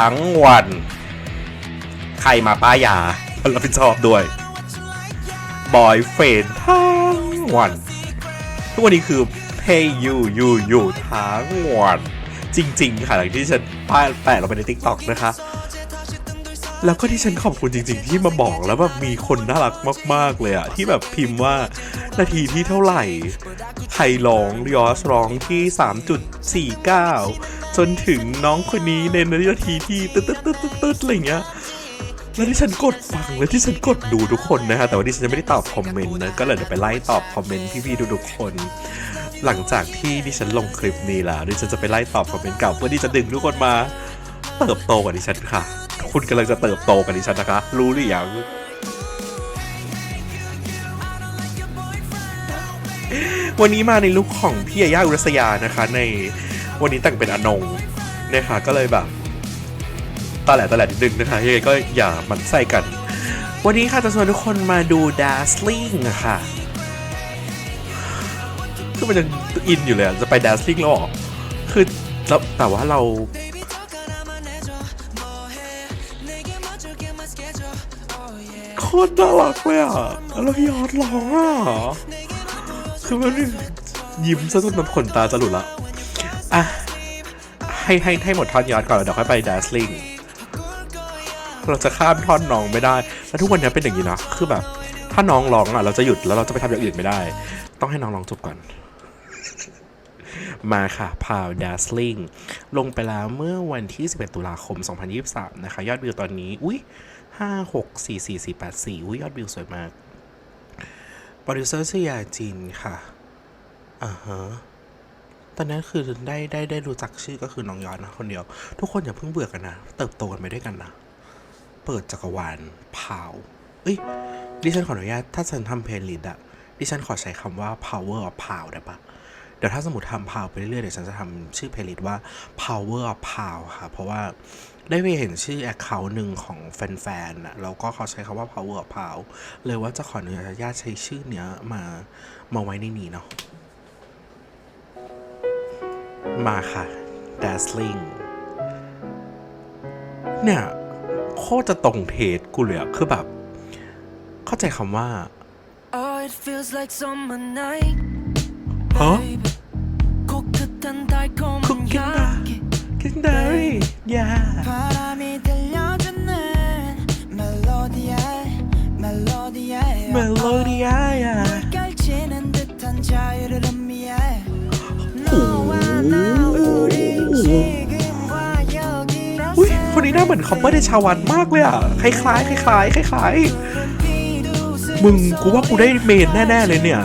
ทั้งวัน ใครมาป้ายยารับผิดชอบด้วย บอยเฟนทั้งวัน ทุกวันนี้คือ pay you you you ทั้งวัน จริง ๆ ค่ะหลังที่ฉันป้ายแปะลงไปใน TikTok นะคะ แล้วก็ที่ฉันขอบคุณจริง ๆ ที่มาบอกแล้วแบบมีคนน่ารักมาก ๆ เลยอะที่แบบพิมพ์ว่านาทีที่เท่าไหร่ ใครร้องยอสร้องที่ 3.49 จนถึงน้องคนนี้ในนาทีที่ตึ๊ดตึ๊ดตึ๊ดตึ๊ดตึ๊ดอะไรเงี้ยแล้วที่ฉันกดฟังและที่ฉันกดดูทุกคนนะฮะแต่ว่าที่ฉันไม่ได้ตอบคอมเมนต์นะก็เลยเดี๋ยวไปไล่ตอบคอมเมนต์พี่ๆทุกๆคน หลังจากที่ดิฉันลงคลิปนี้แล้วดิฉันจะไปไล่ตอบคอมเมนต์เก่าเพื่อที่จะดึงทุกคนมาเติบโตกับดิฉันค่ะ คุณกำลังจะเติบโตกับดิฉันนะคะ รู้หรือยังวันนี้มาในลุคของพี่ยาย่าอุรัสยานะคะใน วันนี้แต่งเป็นอนงนะคะก็เลยแบบตาแหลตาแหลนิดนึงนะคะยังไงก็อย่ามันใส่กัน วันนี้ค่ะจะชวนทุกคนมาดู Dazzling ะค่ะคือมันยังอินอยู่เลยจะไป Dazzling แล้วหรอคือแล้วแต่ว่าเราโคตรน่ารักเลยอะแล้วยอดร้องอะคือมันยิ้มซะจนน้ำขนตาจะหลุดละ อะ ให้ให้ให้หมดท่อนยอดก่อนแล้วเดี๋ยวค่อยไป Dazzling เราจะข้ามท่อนน้องไม่ได้ แล้วทุกวันนี้เป็นอย่างนี้นะคือแบบ ถ้าน้องร้องอะ เราจะหยุดแล้วเราจะไปทำอย่างอื่นไม่ได้ ต้องให้น้องร้องจบก่อน มาค่ะพาว Dazzling ลงไปแล้วเมื่อวันที่ 11 ตุลาคม 2023 นะคะ ยอดวิวตอนนี้ อุ้ย5 6 4 4 4 8 4อุ้ยยอดวิวสวยมาก โปรดิวเซอร์ชื่อยาจินค่ะอ่าฮะ ตอนนั้นคือได้ได้ได้รู้จักชื่อก็คือน้องยอดนะคนเดียว ทุกคนอย่าเพิ่งเบื่อกันนะ เติบโตกันไปด้วยกันนะ เปิดจักรวาลพาวเอ้ย ดิฉันขออนุญาต ถ้าฉันทำเพลย์ลิสต์อะดิฉันขอใช้คำว่า power of pow ได้ปะเดี๋ยวถ้าสมมติทำพาวไปเรื่อยๆเดี๋ยวฉันจะทำชื่อเพลย์ลิสต์ว่า power of pow ค่ะ เพราะว่าได้ไปเห็นชื่อแอคเคาท์หนึ่งของแฟนๆอะแล้วก็เขาใช้คำว่า power of pow เลยว่าจะขออนุญาตใช้ชื่อเนี้ยมามาไว้ในนี้เนาะ มาค่ะ dazzling เนี่ยโคตรจะตรงเทสกูเลยอะคือแบบ เข้าใจคำว่า Oh, it feels like summer night. ฮะ คนนี้หน้าเหมือปเปอร์เดชาวันมากเลยอะ คล้ายๆคล้ายๆคล้ายๆมึงกูว่ากูได้เมนแน่ๆเลยเนี่ย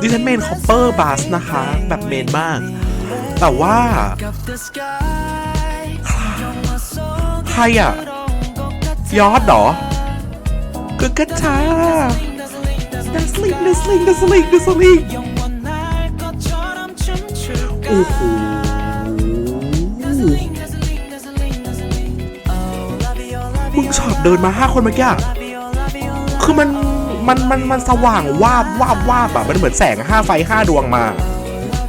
ดิฉันเมนคอปเปอร์บาสนะคะ แบบเมนมาก แต่ว่า ใครอะ ยอดหรอคือกระชา Dazzling Dazzling Dazzling Dazzling โอ้โห เดินมาห้าคนเมื่อกี้คือมันมันมันมันสว่างวาบวาบวาบอะมันเหมือนแสงห้าไฟห้าดวงมา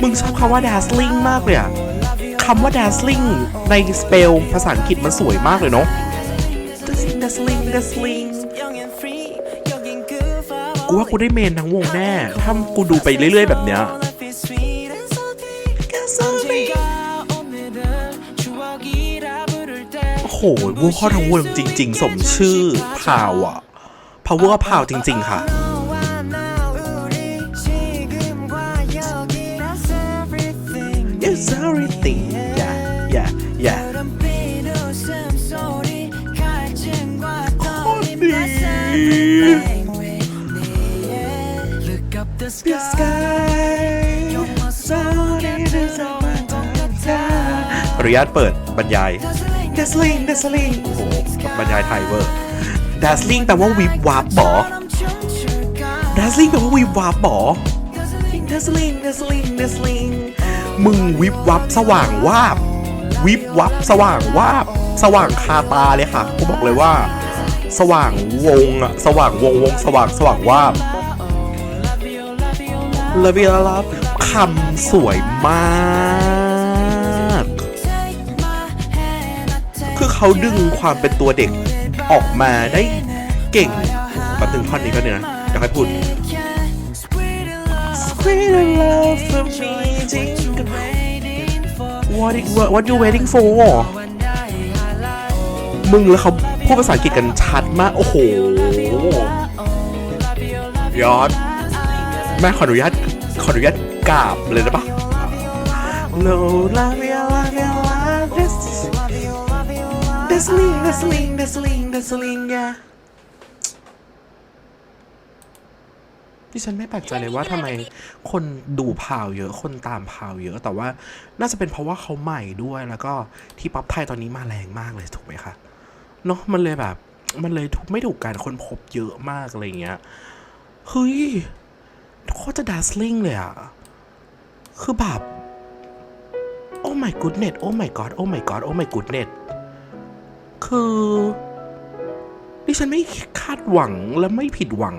มึงชอบคำว่า dazzling มากเลยอะคำว่า dazzling ในสเปลภาษาอังกฤษมันสวยมากเลยเนาะ dazzling dazzling dazzling กูว่ากูได้เมนทั้งวงแน่ ถ้ากูดูไปเรื่อยๆแบบเนี้ย หวงข้อทั้งวงจริง ๆ สมชื่อพาวอะ power พาวจริง ๆ ค่ะ It's everything yeah yeah yeah โคตรดี The The sky sky ขออนุญาตเปิดบรรยาย dazzling dazzling โอ้โหบรรยายไทยเวอร์ dazzling แปลว่าวิบวับหรอ dazzling แปลว่าวิบวับหรอ dazzling dazzling dazzling มึงวิบวับสว่างวาบ วิบวับสว่างวาบ สว่างคาตาเลยค่ะกูบอกเลยว่า สว่างวงอะสว่างวงวงสว่างสว่างวาบ Love you love คำสวยมาก คือเขาดึงความเป็นตัวเด็กออกมาได้เก่งแป๊บนึงท่อนนี้ก็เนี่ยนะเดี๋ยวค่อยพูด Sweet love for me จริง What what what you waiting for มึงแล้วเขาพูดภาษาอังกฤษกันชัดมาก โอ้โหยอดแม่ขออนุญาตขออนุญาตกราบเลยนะปะ No love you love you love this Dazzling dazzling dazzling dazzling yeah ที่ฉันไม่แปลกใจเลยว่าทำไมคนดูพาวเยอะคนตามพาวเยอะ แต่ว่าน่าจะเป็นเพราะว่าเขาใหม่ด้วยแล้วก็ที่ป๊อปไทยตอนนี้มาแรงมากเลยถูกไหมคะเนาะมันเลยแบบ มันเลยถูกไม่ถูกการคนพบเยอะมากอะไรเงี้ยเฮ้ยโคตรจะดัสลิงเลยอะคือแบบ โอ้ my goodness โอ้ my god โอ้ my god โอ้ my goodness คือดิฉันไม่คาดหวังและไม่ผิดหวัง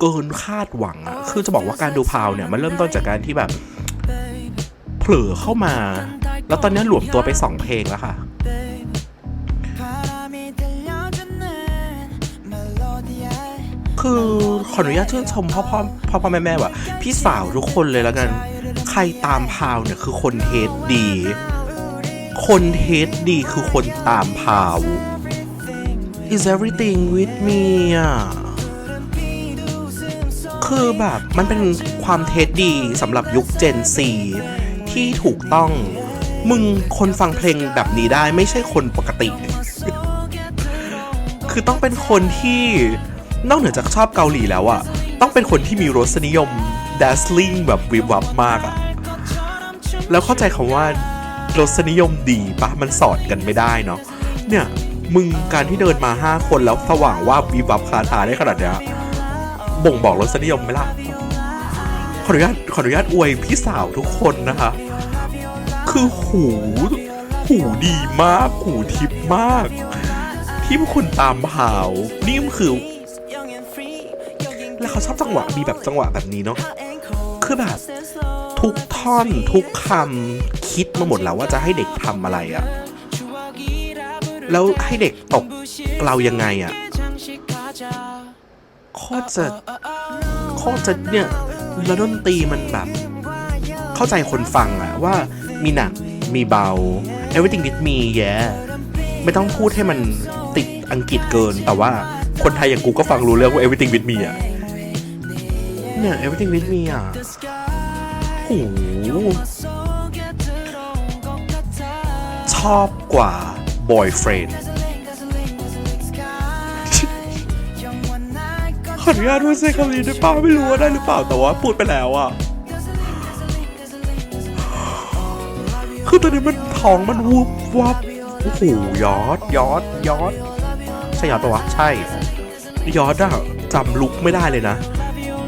เกินคาดหวังอะคือจะบอกว่าการดูพาวเนี่ยมันเริ่มต้นจากการที่แบบเผลอเข้ามา แล้วตอนนี้หลวมตัวไปสองเพลงแล้วค่ะคือขออนุญาตชื่นชมพ่อพ่อพ่อพ่อแม่แม่ว่าพี่สาวทุกคนเลยแล้วกัน ใครตามพาวเนี่ยคือคนเทสดี คนเทสดีคือคนตามพาว is everything with me อะ คือแบบมันเป็นความเทสดีสำหรับยุค Gen Z ที่ถูกต้อง มึงคนฟังเพลงแบบนี้ได้ไม่ใช่คนปกติ คือต้องเป็นคนที่นอกเหนือจากชอบเกาหลีแล้วอะต้องเป็นคนที่มีรสนิยม dazzling แบบวิบวับมากอะแล้วเข้าใจคำว่า รสนิยมดีปะมันสอดกันไม่ได้เนาะเนี่ยมึงการที่เดินมา 5 คนแล้วสว่างว่าวิบวับคาถาได้ขนาดเนี้ยบ่งบอกรสนิยมไหมล่ะ ขออนุญาตขออนุญาตอวยพี่สาวทุกคนนะคะ คือหูหูดีมาก หูทิพย์มาก ที่พวกคุณตามหาวนี่มันคือ แล้วเขาชอบจังหวะมีแบบจังหวะแบบนี้เนาะคือแบบ ทุกท่อนทุกคำคิดมาหมดแล้วว่าจะให้เด็กทำอะไรอะแล้วให้เด็กตกเรายังไงอะโคตรจะโคตรจะเนี่ยแล้วดนตรีมันแบบ เข้าใจคนฟังอะว่ามีหนักมีเบา everything with me yeah ไม่ต้องพูดให้มันติดอังกฤษเกิน แต่ว่าคนไทยอย่างกูก็ฟังรู้เรื่องว่า everything with me อะเนี่ย everything with me อะ ชอบกว่า boyfriend ขออนุญาตพูดใช้คำนี้ได้ป่าไม่รู้ว่าได้หรือเปล่าแต่ว่าพูดไปแล้วอะคือตอนนี้มันท้องมันวูบวับโอ้โหยอดยอดยอดใช่ยอดปะวะใช่ยอดอะจำลุกไม่ได้เลยนะ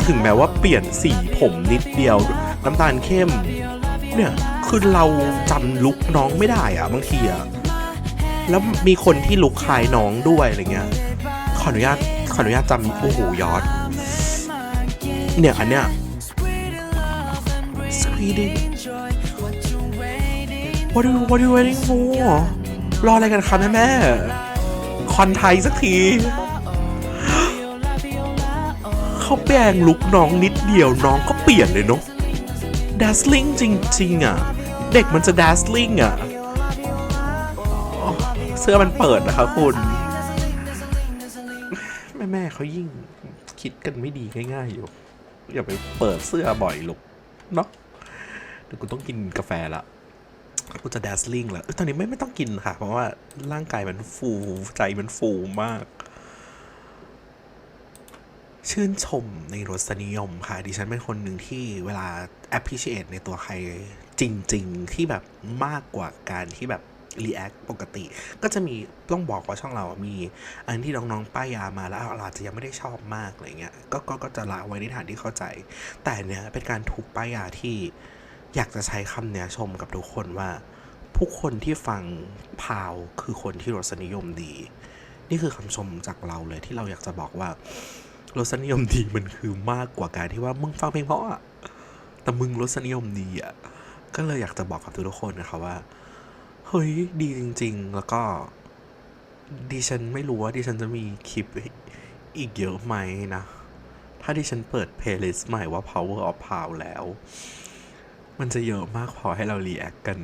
ถึงแม้ว่าเปลี่ยนสีผมนิดเดียว น้ำตาลเข้ม เนี่ยคือเราจำลุกน้องไม่ได้อะบางทีอะแล้วมีคนที่ลุกคลายน้องด้วยอะไรเงี้ยขออนุญาตขออนุญาตจำโอ้โหยอด เนี่ยอันเนี้ย Sweetie What are you What are you waiting for รออะไรกันคะแม่แม่คอนไทยสักทีเขาแปลงลุกน้องนิดเดียวน้องก็เปลี่ยนเลยเนาะ dazzling จริงๆอะ เด็กมันจะ dazzling อะ เสื้อมันเปิดนะคะคุณ แม่แม่ๆเขายิ่งคิดกันไม่ดีง่ายๆอยู่ อย่าไปเปิดเสื้อบ่อยลูกเนาะเดี๋ยวกูต้องกินกาแฟละกูจะ dazzling แล้วตอนนี้ไม่ไม่ต้องกินค่ะ เพราะว่าร่างกายมันฟูใจมันฟูมาก ชื่นชมในรสนิยมค่ะ ดิฉันเป็นคนหนึ่งที่เวลา appreciate ในตัวใครจริง ๆ ที่แบบมากกว่าการที่แบบ react ปกติ ก็จะมีต้องบอกว่าช่องเรามี อันที่น้องๆป้ายยามาแล้วเราอาจจะยังไม่ได้ชอบมากอะไรเงี้ยก็ก็ก็จะละไว้ในฐานที่เข้าใจ แต่เนี้ยเป็นการถูกป้ายยาที่อยากจะใช้คำเนี้ยชมกับทุกคนว่าผู้คนที่ฟังพาวคือคนที่รสนิยมดี นี่คือคำชมจากเราเลยที่เราอยากจะบอกว่า รสนิยมดีมันคือมากกว่าการที่ว่ามึงฟังเพลงเพราะอะแต่มึงรสนิยมดีอะก็เลยอยากจะบอกกับทุกคนนะคะว่า เฮ้ย ดีจริง ๆ แล้วก็ ดิฉันไม่รู้ว่าดิฉันจะมีคลิปอีกเยอะไหมนะ ถ้าดิฉันเปิดเพลย์ลิสต์ใหม่ว่า power of power แล้ว มันจะเยอะมากพอให้เรารีแอคกัน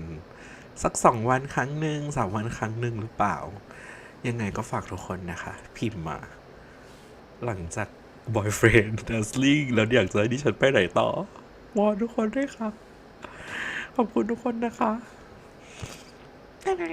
สักสองวันครั้งหนึ่งสามวันครั้งหนึ่งหรือเปล่า ยังไงก็ฝากทุกคนนะคะ พิมพ์มา หลังจาก บอยเฟรนด์ดัสลิงแล้วอยากจะให้ดิฉันไปไหนต่อวอนทุกคนด้วยค่ะ ขอบคุณทุกคนนะคะไปไหน